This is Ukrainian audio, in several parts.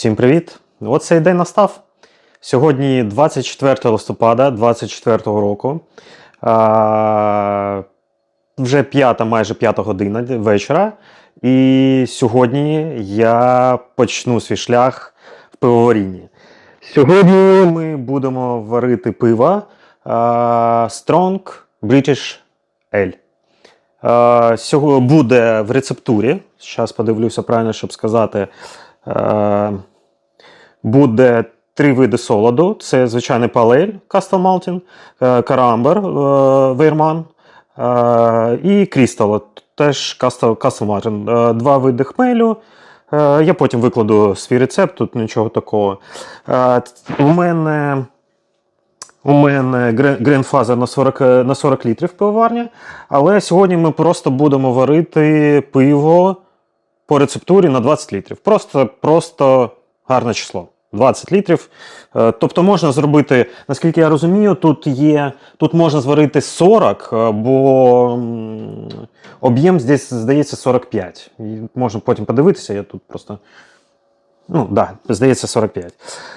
Всім привіт! От цей день настав. Сьогодні 24 листопада 24 року. А, вже п'ята, майже п'ята година вечора. І сьогодні я почну свій шлях в пивоварінні. Сьогодні ми будемо варити пиво а, Strong British Ale. Е, Сього буде в рецептурі. Зараз подивлюся правильно, щоб сказати. Е, Буде три види солоду: це звичайний палель Castle Mountain, е, Карамбер е, Вейрман і Крістал, теж Castle, Mountain. Два види хмелю. Я потім викладу свій рецепт, тут нічого такого. У мене. У мене грейнфазер на 40, е, на 40 літрів пивоварня, але сьогодні ми просто будемо варити пиво по рецептурі на 20 літрів. Просто, просто гарне число. 20 літрів. Е, Тобто можна зробити, наскільки я розумію, тут є, тут можна зварити 40, е, бо об'єм здесь, здається 45. І можна потім подивитися, я тут просто. Ну, да, здається, 45.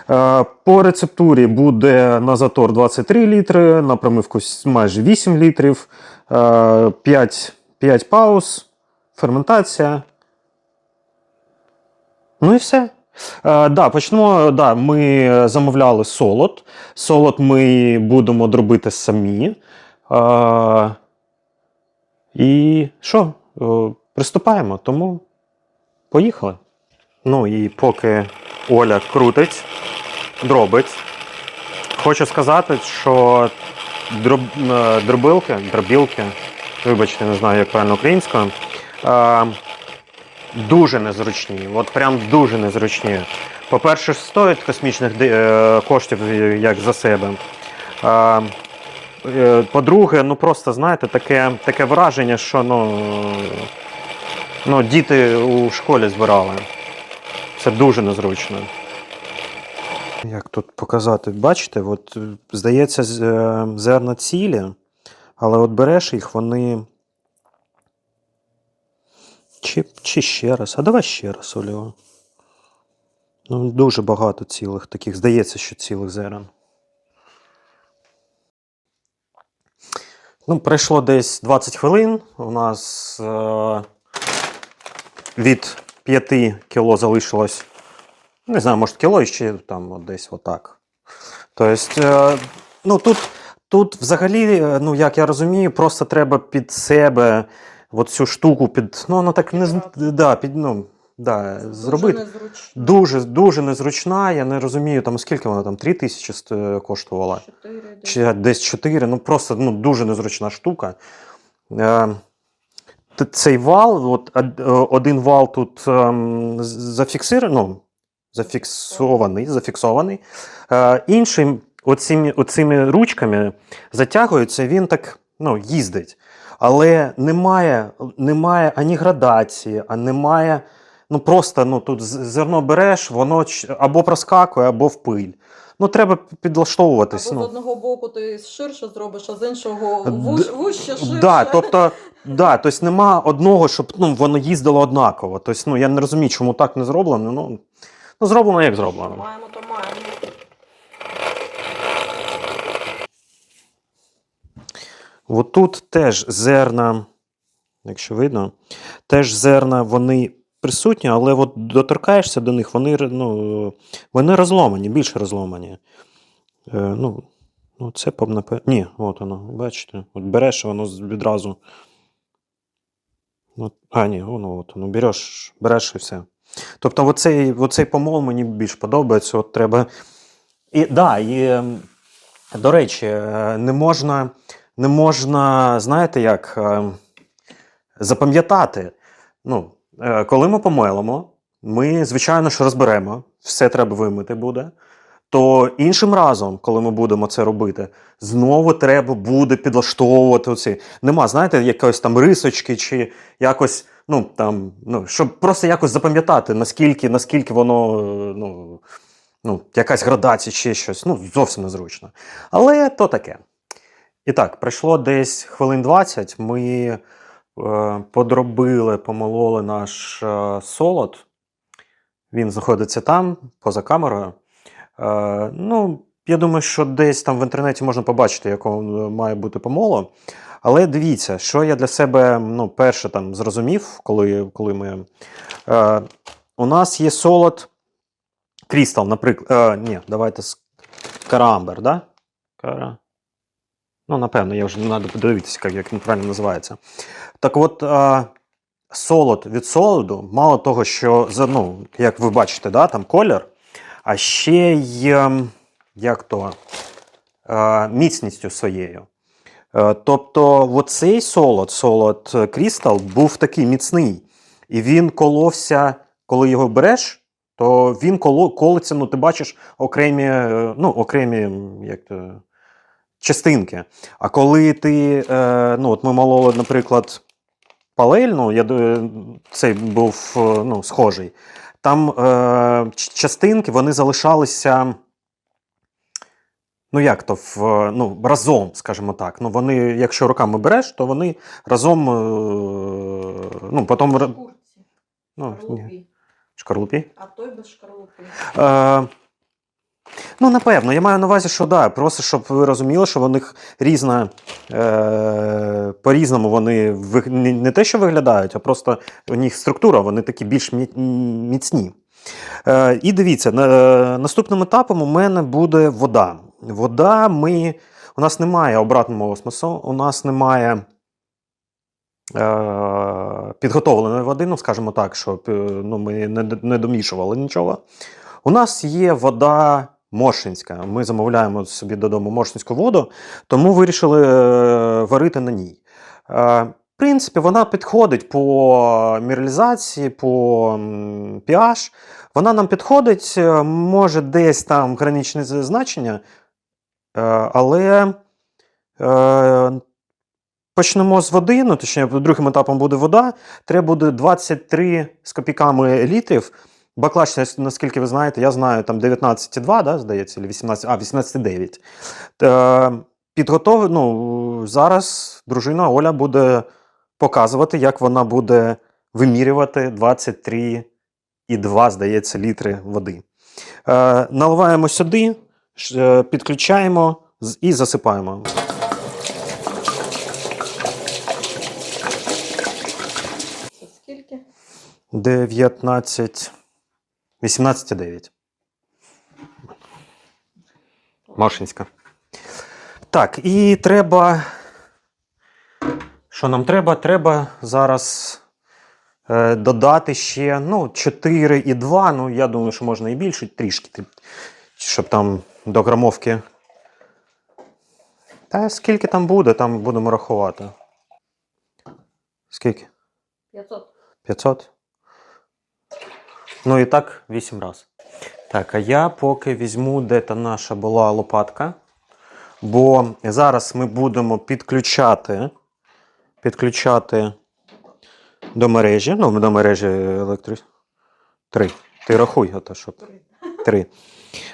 Е, По рецептурі буде на затор 23 літри, на промивку майже 8 літрів, е, 5, 5 пауз, ферментація. Ну і все. Е, да, почнемо. Да, ми замовляли солод. Солод ми будемо дробити самі. Е, і що? Е, приступаємо, тому поїхали. Ну і поки Оля крутить, дробить, хочу сказати, що дроб, е, дробилки, дробілки, вибачте, не знаю, як правильно українською, е, дуже незручні. От прям дуже незручні. По-перше, стоять космічних е, коштів е, як за себе. Е, По-друге, ну просто знаєте, таке, таке враження, що ну, ну, діти у школі збирали. Це дуже незручно. Як тут показати? Бачите, от, здається, зерна цілі, але от береш їх, вони. Чи, чи ще раз? А давай ще раз, Олео. Ну, дуже багато цілих таких. Здається, що цілих зерен. Ну, пройшло десь 20 хвилин. У нас е- від 5 кіло залишилось. Не знаю, може кіло і ще там от десь отак. Тобто, е, ну тут, тут взагалі, е, ну як я розумію, просто треба під себе от цю штуку під. Ну, вона так не да, під, ну, да, зробити. Дуже незручно. Дуже, дуже незручна. Я не розумію, там скільки вона там 3 тисячі коштувала. Чотири, десь. Чи десь 4, ну просто ну, дуже незручна штука. Е, цей вал, от, один вал тут ем, з- зафіксир, ну, зафіксований, зафіксований. Е, інший оціми, оцими ручками затягується, він так ну, їздить. Але немає, немає ані градації, а немає. Ну просто ну, тут зерно береш, воно ч- або проскакує, або в пиль. Ну, треба підлаштовуватись. Або ну. з одного боку ти ширше зробиш, а з іншого вуш, вуще ширше. Да, тобто, да, тобто нема одного, щоб ну, воно їздило однаково. Тобто, ну, я не розумію, чому так не зроблено. Ну, ну зроблено як зроблено. Маємо, то маємо. От тут теж зерна, якщо видно, теж зерна вони присутні, але от доторкаєшся до них, вони, ну, вони розломані, більше розломані. Е, ну, ну, це. Ні, от воно, бачите, от береш, воно відразу. От, а, ні, воно, от воно, береш, береш і все. Тобто, оцей, оцей помол мені більш подобається. От треба. І, да, і, ем, до речі, е, не можна, не можна, знаєте, як е, запам'ятати. Ну, е, коли ми помелимо, ми, звичайно, що розберемо, все треба вимити буде. То іншим разом, коли ми будемо це робити, знову треба буде підлаштовувати оці. Нема, знаєте, якоїсь там рисочки чи якось, ну там, ну, щоб просто якось запам'ятати, наскільки, наскільки воно, е, ну, ну, якась градація чи щось. Ну, зовсім незручно. Але то таке. І так, пройшло десь хвилин 20. Ми е, подробили, помололи наш е, солод. Він знаходиться там, поза камерою. Е, ну, я думаю, що десь там в інтернеті можна побачити, якого має бути помоло. Але дивіться, що я для себе ну, перше там зрозумів, коли, коли ми. Е, у нас є солод Крістал, наприклад. Е, ні, давайте з Карамбер, да? Кара... Ну, напевно, я вже не треба подивитися, як, як він правильно називається. Так от, е, солод від солоду, мало того, що, ну, як ви бачите, да, там колір, а ще й ем, як то, е, міцністю своєю. Е, Тобто, оцей солод, солод е, Крістал, був такий міцний. І він коловся, коли його береш, то він коло, колиться, ну, ти бачиш окремі, е, ну, окремі як то, частинки. А коли ти, е, ну, от ми мололи, наприклад, палельну, я, цей був е, ну, схожий, там е, частинки вони залишалися. Ну, як то в, ну, разом, скажімо так. Ну, вони, якщо руками береш, то вони разом. е, Ну, потім. ра- Курці, Ну, ні, шкарлупі. А той без шкарлупи. Е, ну, напевно, я маю на увазі, що да, просто щоб ви розуміли, що в них різна. Е, по-різному вони не, те, що виглядають, а просто у них структура, вони такі більш міцні. Е, і дивіться, на, наступним етапом у мене буде вода. Вода ми. У нас немає обратного осмосу, у нас немає е, підготовленої води, ну, скажімо так, щоб е, ну, ми не, не домішували нічого. У нас є вода моршинська. Ми замовляємо собі додому моршинську воду, тому вирішили е, варити на ній. Е, в принципі, вона підходить по мінералізації, по pH. Вона нам підходить, е, може десь там граничне значення, але почнемо з води, ну точніше, другим етапом буде вода. Треба буде 23 з копійками літрів. Баклаж, наскільки ви знаєте, я знаю, там 19,2, да, здається, чи 18, а 18,9. Е, Підготов... Ну, зараз дружина Оля буде показувати, як вона буде вимірювати 23,2, здається, літри води. Е, наливаємо сюди, е, підключаємо і засипаємо. Скільки? 19, 18,9. Машинська. Так, і треба. Що нам треба? Треба зараз е, додати ще ну, 4,2. Ну, я думаю, що можна і більше, трішки, щоб там до грамовки. Та скільки там буде, там будемо рахувати. Скільки? 500. 500? Ну і так 8 разів. Так, а я поки візьму, де та наша була лопатка. Бо зараз ми будемо підключати, підключати до мережі. Ну, до мережі електро... Три. Ти рахуй, ото щоб. Три.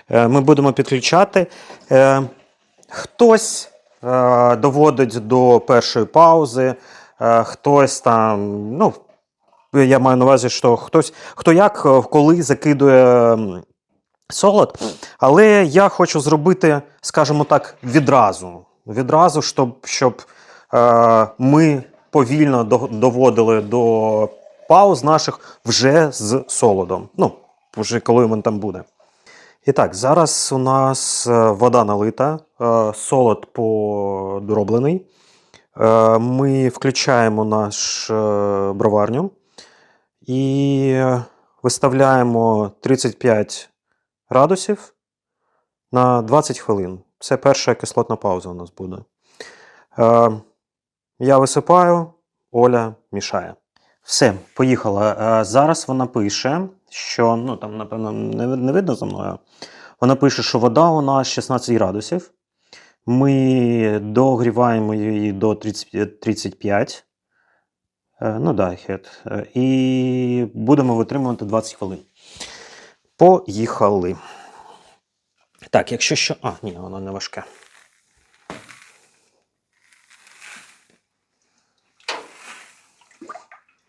Е, Ми будемо підключати. Е, Хтось е, доводить до першої паузи, хтось там, ну, я маю на увазі, що хтось, хто як, е, коли закидує солод. Але я хочу зробити, скажімо так, відразу. Відразу, щоб, щоб е, ми повільно до- доводили до пауз наших вже з солодом. Ну, вже коли він там буде. І так, зараз у нас е, вода налита, е, солод подроблений. Е, Ми включаємо наш е, броварню і виставляємо 35 градусів на 20 хвилин. Це перша кислотна пауза у нас буде. Е, Я висипаю, Оля мішає. Все, поїхала. Е, Зараз вона пише, що ну там, напевно, не видно за мною. Вона пише, що вода у нас 16 градусів. Ми догріваємо її до 30, 35. Е, Ну да, хет. Е, І будемо витримувати 20 хвилин. Поїхали. Так, якщо що. А, ні, воно не важке.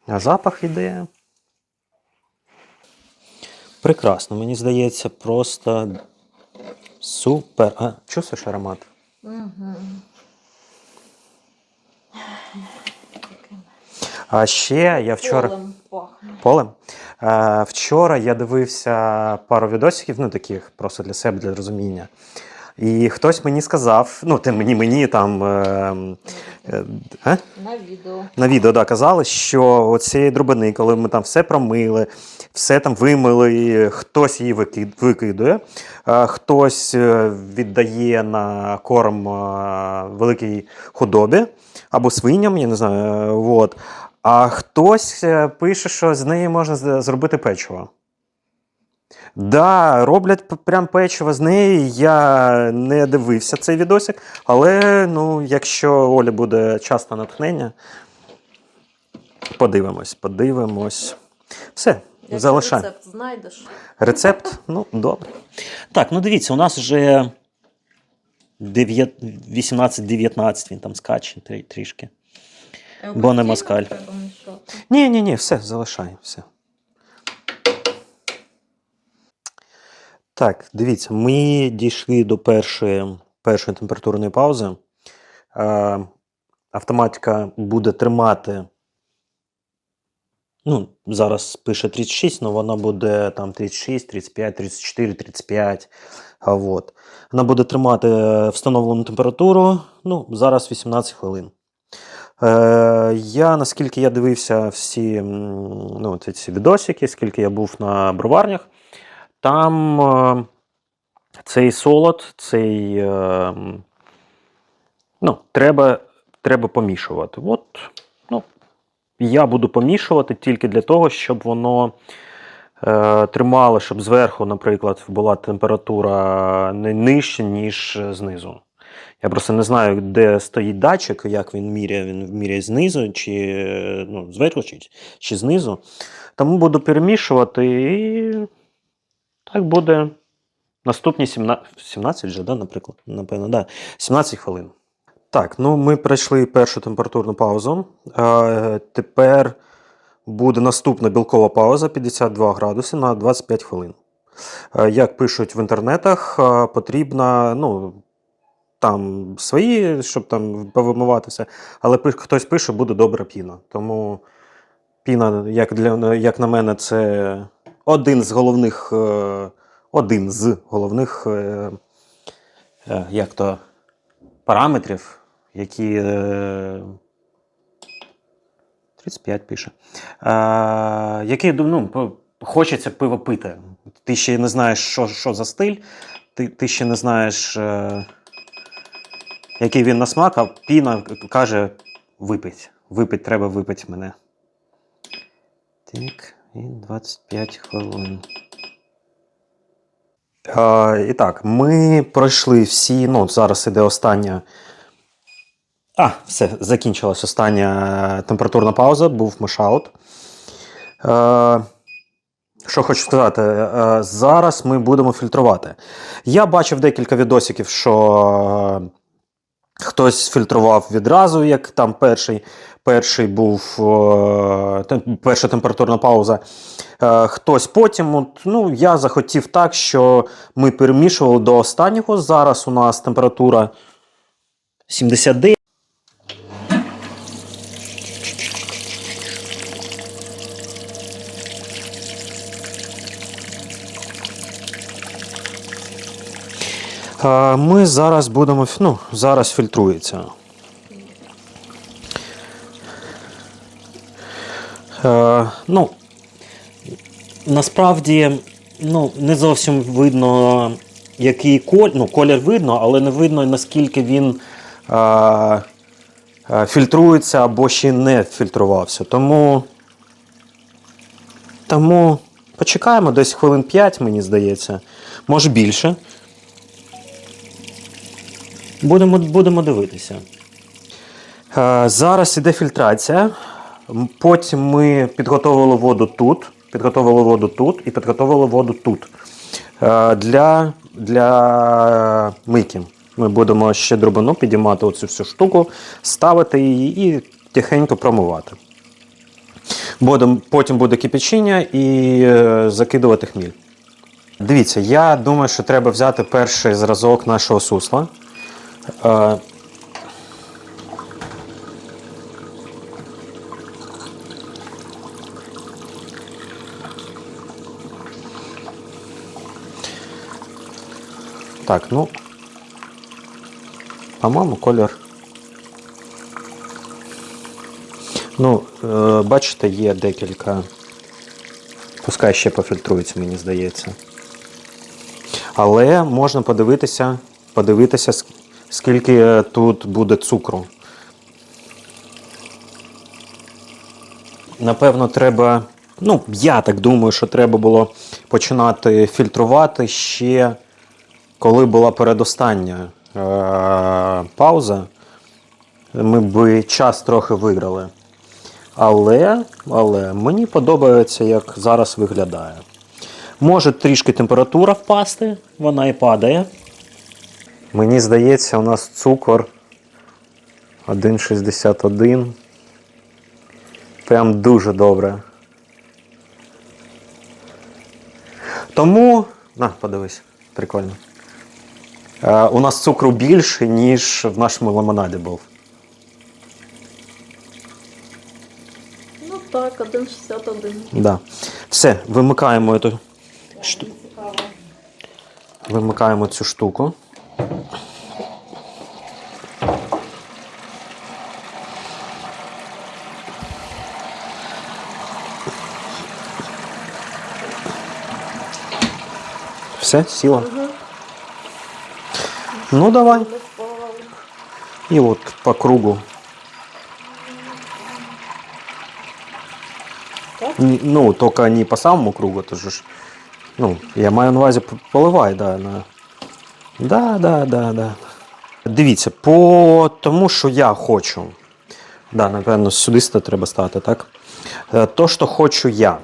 А запах іде. Прекрасно, мені здається, просто супер. А, чувствуєш аромат? Угу. А ще я вчора. Полем. Полем. Е, вчора я дивився пару відосиків, ну таких просто для себе, для розуміння. І хтось мені сказав, ну, ти мені, мені там. Е, е, е, На відео. на відео да, казали, що оцієї дробини, коли ми там все промили, все там вимили, хтось її викидує, а хтось е, віддає на корм е, великій худобі або свиням, я не знаю. е, Вот. А хтось е, пише, що з неї можна зробити печиво. Да, роблять прям печиво з неї. Я не дивився цей відосик, але ну, якщо Оля буде часто натхнення, подивимось, подивимось. Все, залишаємо. рецепт знайдеш. Рецепт? Ну, добре. Так, ну дивіться, у нас вже 18-19 він там скаче трішки. Бо не москаль. Ні, ні, ні, все, залишай, все. Так, дивіться, ми дійшли до першої, першої температурної паузи. Е, автоматика буде тримати. Ну, зараз пише 36, але вона буде там 36, 35, 34, 35. А. Вона буде тримати е, встановлену температуру. Ну, зараз 18 хвилин. Е, я, наскільки я дивився всі ну, ці, відосики, скільки я був на броварнях, там е, цей солод, цей. Е, ну, треба, треба помішувати. От, ну, я буду помішувати тільки для того, щоб воно е, тримало, щоб зверху, наприклад, була температура не нижче, ніж знизу. Я просто не знаю, де стоїть датчик, як він міряє. Він міряє знизу, чи ну, зверху, чи, чи знизу. Тому буду перемішувати і так буде наступні 17, 17 вже, да, наприклад, напевно, да, 17 хвилин. Так, ну ми пройшли першу температурну паузу. Е, тепер буде наступна білкова пауза 52 градуси на 25 хвилин. Е, як пишуть в інтернетах, е, потрібно, ну, там свої, щоб там повимиватися, але хтось пише, буде добра піна. Тому піна, як, для, як на мене, це один з головних, е, один з головних е, е, як то, параметрів, які. Е, 35 пише. Е, які ну, хочеться пиво пити. Ти ще не знаєш, що, що за стиль, ти, ти ще не знаєш, е, який він на смак, а піна каже: випить. Випить, треба випити мене. Так, і 25 хвилин. Е, і так, ми пройшли всі. Ну, зараз іде остання. А, все, закінчилась остання температурна пауза, був мешаут. Е, що хочу сказати, е, зараз ми будемо фільтрувати. Я бачив декілька відосиків, що хтось фільтрував відразу, як там перший, перший був е, перша температурна пауза. Е, хтось потім. От, ну, я захотів так, що ми перемішували до останнього. Зараз у нас температура 79. Ми зараз будемо. Ну, зараз фільтрується. Е, ну, насправді, ну, не зовсім видно, який колір. Ну, колір видно, але не видно, наскільки він е, е, фільтрується або ще не фільтрувався. Тому. Тому почекаємо десь хвилин 5, мені здається. Може більше. Будемо, будемо дивитися. Е, зараз іде фільтрація. Потім ми підготовили воду тут, підготовили воду тут і підготовили воду тут. Е, для, для мийки. Ми будемо ще дробину підіймати оцю всю штуку, ставити її і тихенько промивати. Потім буде кипячення і е, закидувати хміль. Дивіться, я думаю, що треба взяти перший зразок нашого сусла. Так, ну. По-моєму, колір. Ну, е, бачите, є декілька. Пускай ще пофільтрується, мені здається. Але можна подивитися, подивитися, скільки е, тут буде цукру. Напевно, треба. Ну, я так думаю, що треба було починати фільтрувати ще коли була передостання е- пауза. Ми б час трохи виграли. Але, але мені подобається, як зараз виглядає. Може трішки температура впасти, вона і падає. Мені здається, у нас цукор 1,61. Прям дуже добре. Тому. На, подивись, прикольно. Е, у нас цукру більше, ніж в нашому лимонаді був. Ну так, 1,61. Да. Все, вимикаємо эту шту... Вимикаємо цю штуку. Все, сіла. Ну давай. И вот по кругу. Ну, только не по самому кругу, это же Ну, я маю на увазі поливай, да, на. Да, да, да, да. Дивіться, по тому, що я хочу. Да, напевно, сюди треба стати, так? Е, То, що хочу я.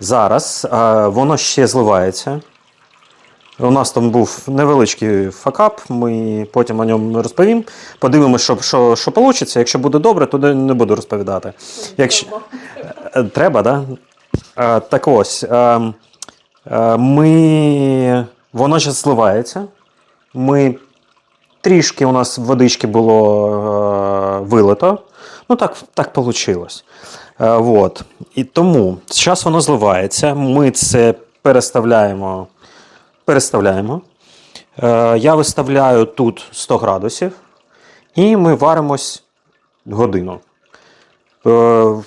Зараз е, воно ще зливається. У нас там був невеличкий факап, ми потім о ньому розповім. Подивимося, що, що, що вийде. Якщо буде добре, то не буду розповідати. Якщо... Треба. Е, так? Да? Так ось. е, е, Ми... Воно зараз зливається. Ми трішки у нас водички було е, вилито. Ну, так, так вийшло. Е, вот. І тому зараз воно зливається. Ми це переставляємо. переставляємо. Е, я виставляю тут 100 градусів. І ми варимось годину. Е,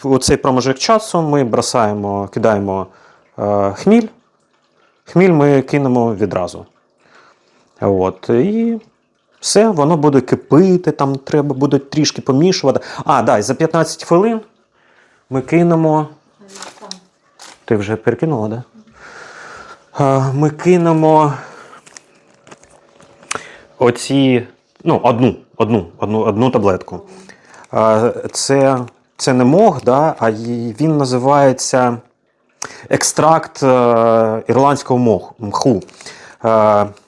У цей проміжок часу ми бросаємо, кидаємо е, хміль. Хміль ми кинемо відразу. От, і все, воно буде кипити, там треба буде трішки помішувати. А, да, за 15 хвилин ми кинемо. Ти вже перекинула, так? Да? Ми кинемо оці. Ну, одну, одну, одну, одну таблетку. Це, це не мох, да, а він називається екстракт е, ірландського мху.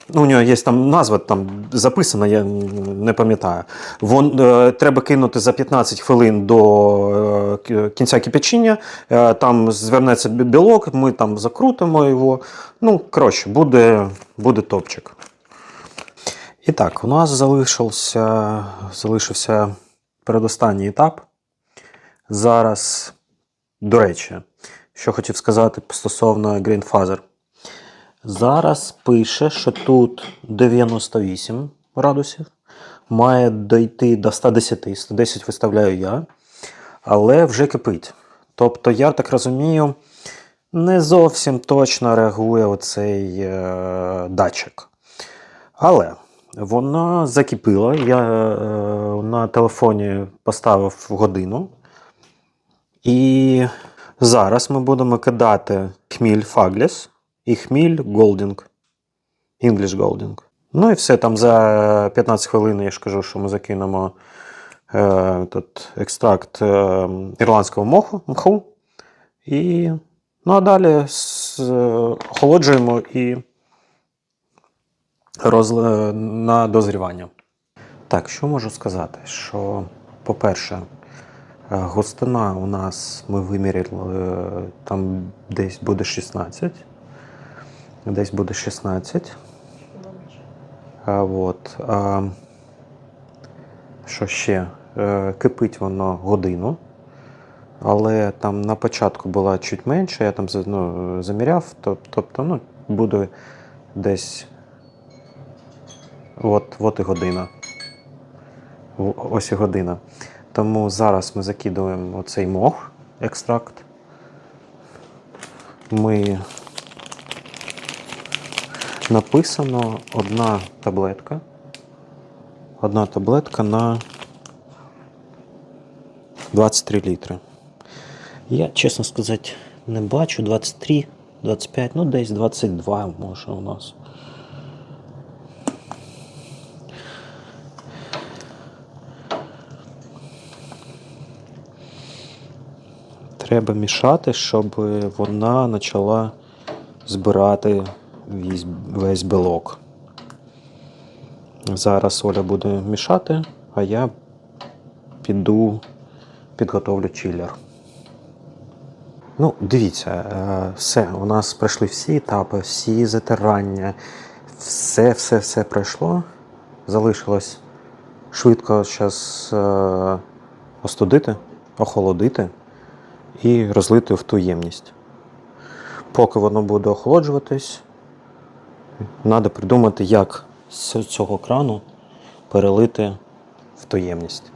Ну, у нього є там назва там записана, я не пам'ятаю. Вон, е, треба кинути за 15 хвилин до е, кінця кипячення. Е, там звернеться білок, ми там закрутимо його. Ну, коротше, буде, буде топчик. І так, у нас залишився, залишився передостанній етап. Зараз, до речі, що хотів сказати стосовно Green Father. Зараз пише, що тут 98 градусів. Має дійти до 110. 110 виставляю я, але вже кипить. Тобто, я так розумію, не зовсім точно реагує оцей е, датчик. Але вона закипіла. Я е, на телефоні поставив годину. І зараз ми будемо кидати хміль Фагліс і хміль Голдінг. English Golding. Ну і все там за 15 хвилин я ж кажу, що ми закинемо е, тут екстракт е, ірландського моху, мху. І, ну а далі с- е, охолоджуємо і розли... на дозрівання. Так, що можу сказати? Що, по-перше, е, густина у нас ми виміряли е, там десь буде 16. Десь буде 16. А, от, а, що ще? Е, кипить воно годину. Але там на початку була чуть менше, я там ну, заміряв, тобто ну, буде десь. От, от і година. Ось і година. Тому зараз ми закидуємо оцей мох, екстракт. Ми написано одна таблетка. Одна таблетка на 23 літри. Я, чесно сказати, не бачу 23, 25, ну десь 22 може у нас. Треба мішати, щоб вона почала збирати весь, білок. Зараз Оля буде мішати, а я піду підготовлю чилер. Ну, дивіться, е, все, у нас пройшли всі етапи, всі затирання, все, все, все пройшло. Залишилось швидко зараз остудити, охолодити і розлити в ту ємність. Поки воно буде охолоджуватись, треба придумати, як з цього крану перелити в ту ємність.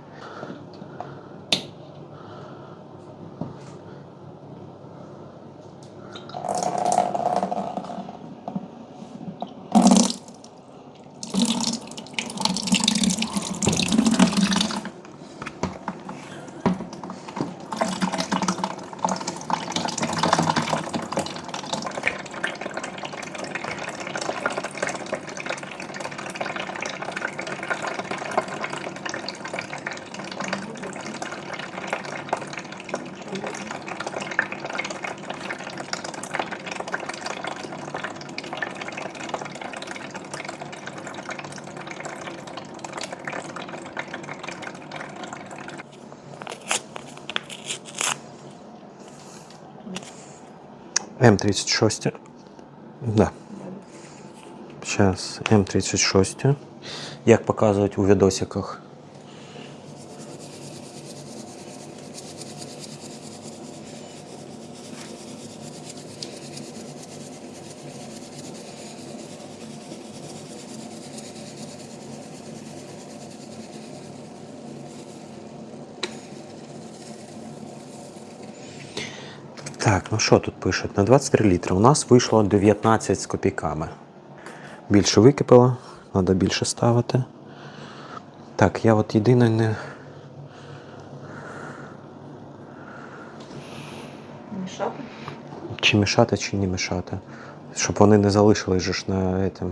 М36. Да. Зараз М36. Як показують у відосиках. Так, ну що тут пишуть? На 23 літри у нас вийшло 19 з копійками. Більше википало, треба більше ставити. Так, я от єдине не. Мішати? Чи мішати, чи не мішати. Щоб вони не залишились же ж на этом.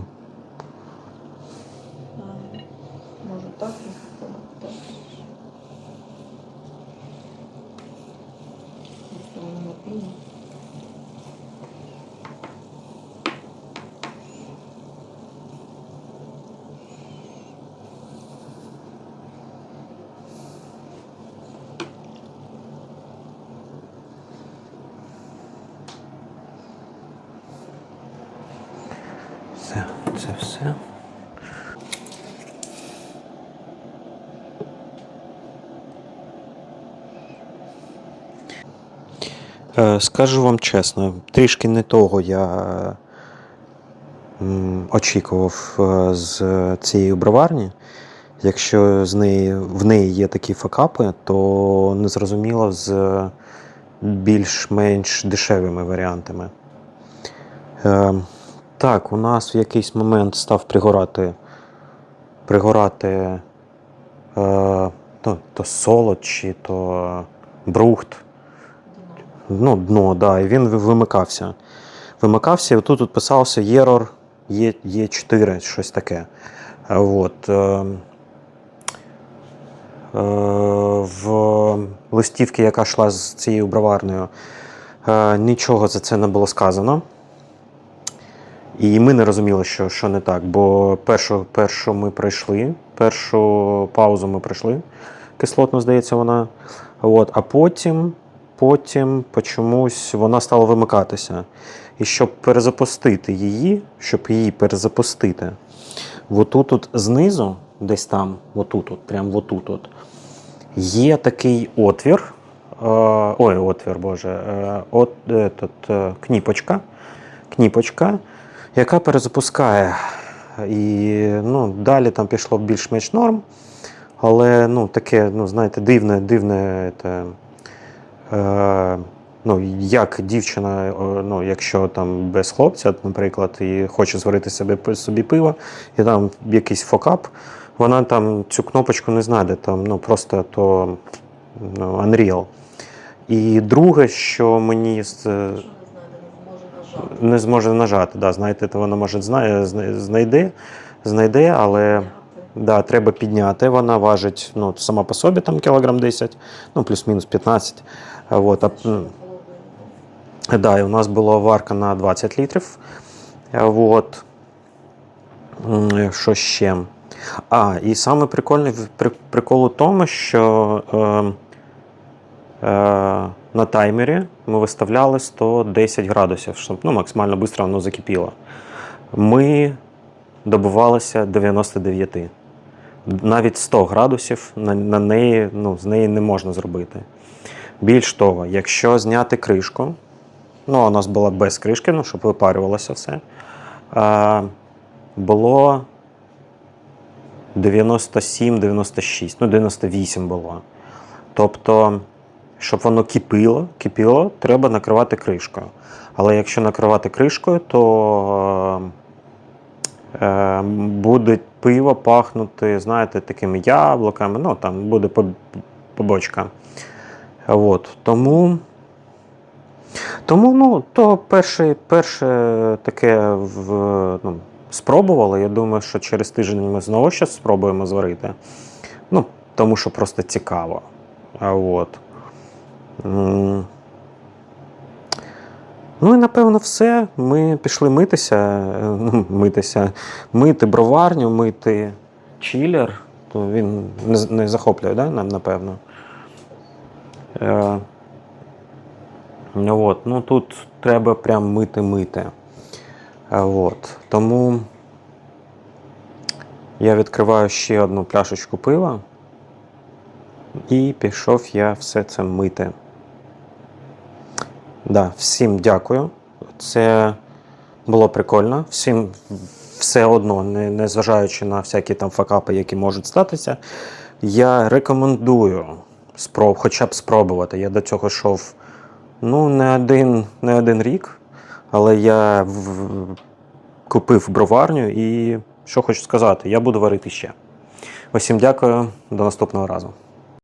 Все, це все. Е, Скажу вам чесно, трішки не того я очікував е, з цієї броварні. Якщо з неї, в неї є такі факапи, то незрозуміло з більш-менш дешевими варіантами. Е, так, у нас в якийсь момент став пригорати, пригорати е, то, то солод чи то брухт. Ну, дно, да, і він вимикався. Вимикався, і тут, писався Error Є, Є4, щось таке. От, е, е, в листівці, яка йшла з цією броварною, е, нічого за це не було сказано. І ми не розуміли, що, що не так, бо першу, першу ми пройшли, першу паузу ми пройшли, кислотну, здається, вона. От, а потім потім по чомусь вона стала вимикатися. І щоб перезапустити її, щоб її перезапустити, отут от знизу, десь там, отут, от, прям отут, от, є такий отвір. Е, ой, отвір, Боже, е, от, етот, е, кніпочка, кніпочка, яка перезапускає. І ну, далі там пішло більш-менш норм. Але ну, таке, ну, знаєте, дивне, дивне. Те, е, ну, як дівчина, ну, якщо там без хлопця, наприклад, і хоче зварити собі, собі пиво, і там якийсь фокап, вона там цю кнопочку не знайде, там, ну, просто то ну, Unreal. І друге, що мені не зможе нажати. да, знаєте, то вона може знає, знайде, знайде, але. Да, треба підняти. Вона важить ну, сама по собі там кілограм 10, ну плюс-мінус 15. А От, а, да, і у нас була варка на 20 літрів. А, От. Що ще? А, і саме прикольний прикол у тому, що е, е, на таймері ми виставляли 110 градусів, щоб ну, максимально швидко воно закипіло. Ми добувалися 99. Навіть 100 градусів на, на неї, ну, з неї не можна зробити. Більш того, якщо зняти кришку, ну, у нас була без кришки, ну, щоб випарювалося все, а, було 97-96, ну, 98 було. Тобто, щоб воно кипіло, кипіло, треба накривати кришкою. Але якщо накривати кришкою, то е, буде пиво пахнути, знаєте, такими яблуками, ну там буде поб- побочка. От. Тому, тому ну, то перше, перше таке в, ну, спробували. Я думаю, що через тиждень ми знову щось спробуємо зварити. Ну, тому що просто цікаво. От. Ну і напевно все. Ми пішли митися, е, ну, митися, мити броварню, мити чилер. То він не, захоплює, да, нам, напевно. Е, от, ну тут треба прям мити-мити. Е, от, тому я відкриваю ще одну пляшечку пива. І пішов я все це мити. Да, всім дякую. Це було прикольно. Всім все одно, не, незважаючи на всякі там факапи, які можуть статися, я рекомендую спроб, хоча б спробувати. Я до цього йшов ну, не один, не один рік, але я в, купив броварню і що хочу сказати, я буду варити ще. Усім дякую, до наступного разу.